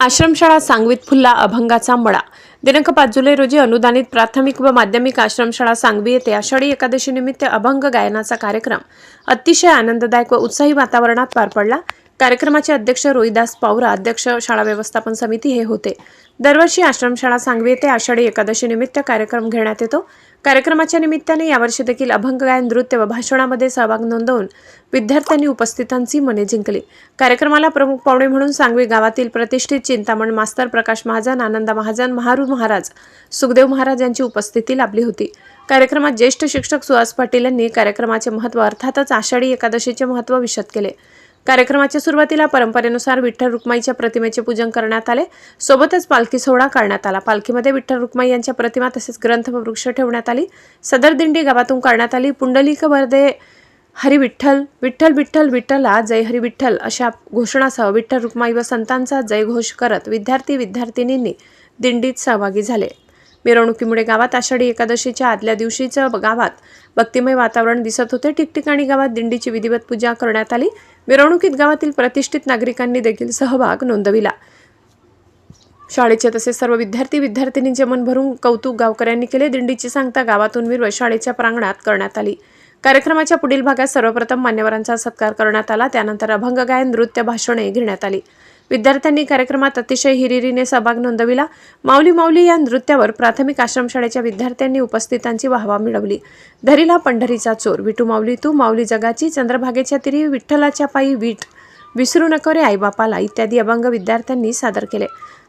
आश्रमशाळा सांगवीत फुल्ला अभंगाचा मळा दिनांक पाच जुलै रोजी अनुदानित प्राथमिक व माध्यमिक आश्रमशाळा सांगवी येथे आषाढी एकादशी निमित्त अभंग गायनाचा कार्यक्रम अतिशय आनंददायक व उत्साही वातावरणात पार पडला. कार्यक्रमाचे अध्यक्ष रोहिदास पावरा अध्यक्ष शाळा व्यवस्थापन समिती हे होते. दरवर्षी आश्रमशाळा सांगवी येथे आषाढी एकादशी निमित्त कार्यक्रम घेण्यात येतो. कार्यक्रमाच्या निमित्ताने यावर्षी देखील अभंग गायन नृत्य व भाषणामध्ये सहभाग नोंदवून विद्यार्थ्यांनी उपस्थितांची मने जिंकली. कार्यक्रमाला प्रमुख पाहुणे म्हणून सांगवी गावातील प्रतिष्ठित चिंतामण मास्तर प्रकाश महाजन आनंदा महाजन महारू महाराज सुखदेव महाराज यांची उपस्थिती लाभली होती. कार्यक्रमात ज्येष्ठ शिक्षक सुहास पाटील यांनी कार्यक्रमाचे महत्त्व अर्थातच आषाढी एकादशीचे महत्त्व विशद केले. कार्यक्रमाच्या सुरुवातीला परंपरेनुसार विठ्ठल रुक्माईच्या प्रतिमेचे पूजन करण्यात आले. सोबतच पालखी सोहळा काढण्यात आला. पालखीमध्ये विठ्ठल रुक्माई यांच्या प्रतिमा तसेच ग्रंथ व वृक्ष ठेवण्यात आली. सदर दिंडी गावातून काढण्यात आली. पुंडलिक वरदे हरी विठ्ठल विठ्ठल विठ्ठल विठ्ठला जय हरी विठ्ठल अशा घोषणासह विठ्ठल रुक्माई व संतांचा जयघोष करत विद्यार्थी विद्यार्थिनींनी दिंडीत सहभागी झाले. मिरवणुकीमुळे गावात आषाढी एकादशीच्या आदल्या दिवशीच्या गावात भक्तिमय वातावरण दिसत होते. ठिकठिकाणी गावात दिंडीची विधिवत पूजा करण्यात आली. मिरवणुकीत गावातील प्रतिष्ठित नागरिकांनी देखील सहभाग नोंदविला. शाळेचे तसेच सर्व विद्यार्थी विद्यार्थिनींचे मन भरून कौतुक गावकऱ्यांनी केले. दिंडीची सांगता गावातून मिरवत शाळेच्या प्रांगणात करण्यात आली. कार्यक्रमाच्या पुढील भागात सर्वप्रथम मान्यवरांचा सत्कार करण्यात आला. त्यानंतर अभंग गायन नृत्य भाषणे घेण्यात आली. विद्यार्थ्यांनी कार्यक्रमात अतिशय हिरिरीने सहभाग नोंदविला. माऊली माऊली या नृत्यावर प्राथमिक आश्रमशाळेच्या विद्यार्थ्यांनी उपस्थितांची वाहवा मिळवली. धरीला पंढरीचा चोर विटू माऊली तू माऊली जगाची चंद्रभागेच्या तिरी विठ्ठलाच्या पायी वीट विसरू नको रे आईबापाला इत्यादी अभंग विद्यार्थ्यांनी सादर केले.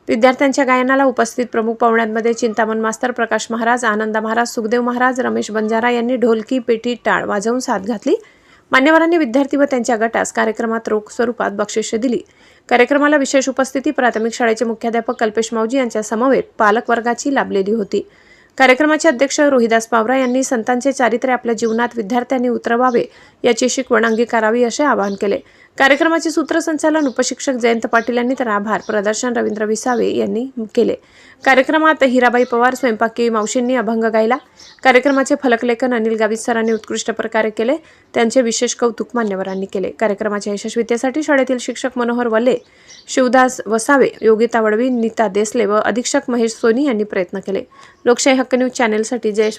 विद्यार्थ्यांच्या गायनाला उपस्थित प्रमुख पाहुण्यांमध्ये चिंतामण मास्तर प्रकाश महाराज आनंदा महाराज सुखदेव महाराज रमेश बंजारा यांनी ढोलकी पेटी टाळ वाजवून साथ घातली. मान्यवरांनी विद्यार्थी व त्यांच्या गटास कार्यक्रमात रोख स्वरूपात बक्षिसे दिली. कार्यक्रमाला विशेष उपस्थिती प्राथमिक शाळेचे मुख्याध्यापक कल्पेश माऊजी यांच्या समवेत पालक वर्गाची लाभलेली होती. कार्यक्रमाचे अध्यक्ष रोहिदास पावरा यांनी संतांचे चारित्र्य आपल्या जीवनात विद्यार्थ्यांनी उतरवावे याची शिकवण अंगीकारावी असे आवाहन केले. कार्यक्रमाचे सूत्रसंचालन उपशिक्षक जयंत पाटील यांनी तर आभार प्रदर्शन रवींद्र विसावे यांनी केले. कार्यक्रमात हिराबाई पवार स्वयंपाकी मावशींनी अभंग गायला. कार्यक्रमाचे फलकलेखन अनिल गावित सरांनी उत्कृष्ट प्रकारे केले. त्यांचे विशेष कौतुक मान्यवरांनी केले. कार्यक्रमाच्या यशस्वीतेसाठी शाळेतील शिक्षक मनोहर वल्ले शिवदास वसावे योगिता वडवी नीता देसले व अधीक्षक महेश सोनी यांनी प्रयत्न केले. लोकशाही न्यूज चॅनेलसाठी जयेश